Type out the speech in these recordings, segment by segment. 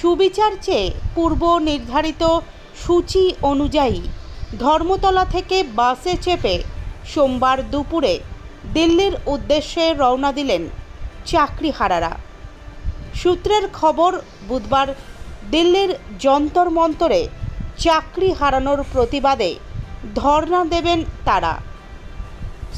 সুবিচার চেয়ে পূর্ব নির্ধারিত সূচি অনুযায়ী ধর্মতলা থেকে বাসে চেপে সোমবার দুপুরে দিল্লির উদ্দেশ্যে রওনা দিলেন চাকরিহারারা। সূত্রের খবর, বুধবার দিল্লির যন্তর মন্তরে চাকরি হারানোর প্রতিবাদে ধর্ণা দেবেন তারা।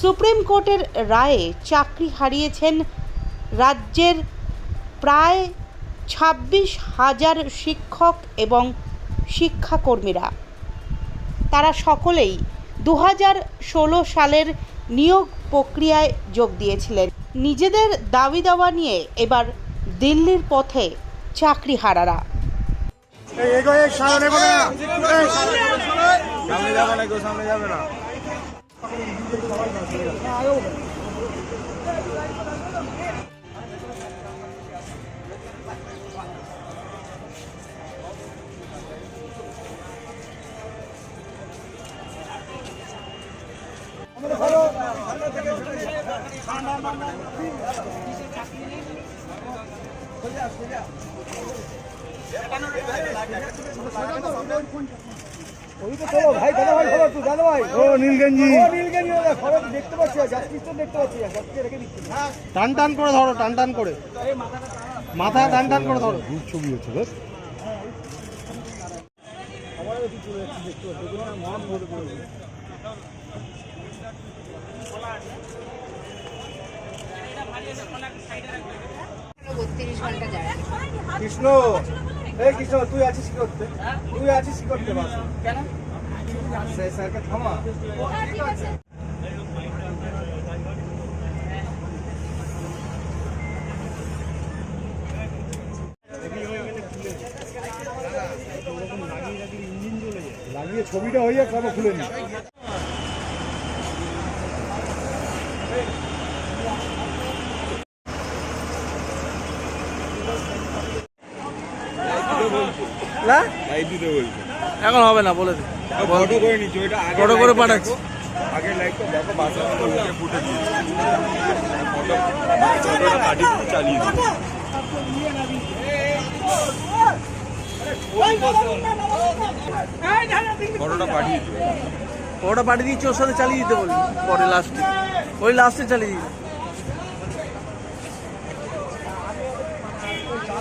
সুপ্রিম কোর্টের রায়ে চাকরি হারিয়েছেন রাজ্যের প্রায় ছাব্বিশ হাজার শিক্ষক এবং শিক্ষাকর্মীরা। তারা সকলেই দু হাজার ষোলো সালের নিয়োগ প্রক্রিয়ায় যোগ দিয়েছিলেন। নিজেদের দাবি দাওয়া নিয়ে এবার দিল্লির পথে চাকরি হারারা। ভাই দাদা ভাই খবর তুই দাদা ভাই ও নীলগঞ্জি ও নীলগঞ্জি খবর দেখতে পাচ্ছি যাত্রী তো দেখতে পাচ্ছি যাত্রী রেখে দিচ্ছি টান টান করে ধরো, টান টান করে। মাথা টান টান করে ধরো। ছবি হচ্ছে বেশ বত্রিশ ঘণ্টা যায় কৃষ্ণ এই কৃষ্ণ তুই আছিস কি করতে? তুই আছিস কি করতে বাস? কেন? স্যারকে থামা। লাগিয়ে ছবিটা হয়ে যাক খুলে নি না? লাইভ দিতে বলছে। এখন হবে না বলে ফটো করে নিচ্ছি ওইটা আগে Photo করে পাঠাচ্ছি। আগে লাইকটা দেখো বাসা লোকে ফুটে দিয়েছে ফটো ফটোটা চালিয়ে দিই ফটোটা পাঠিয়ে দিই পাঠিয়ে দিচ্ছি ওর সাথে চালিয়ে দিতে বলি পরে লাস্টে ওই লাস্টে চালিয়ে দিই যাওয়া যাচ্ছে মানে তোমার আড়াইটে তিনটে হবে বাসে আমি দাঁড়িয়ে বাসে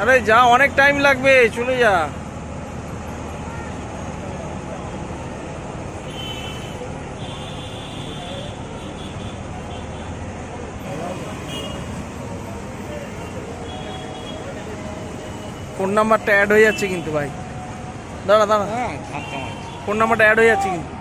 আরে যা অনেক টাইম লাগবে চলে যা। ফোন নাম্বারটা অ্যাড হয়ে যাচ্ছে কিন্তু ভাই। দাঁড়া দাঁড়া। ফোন নাম্বারটা অ্যাড হয়ে যাচ্ছে কিন্তু।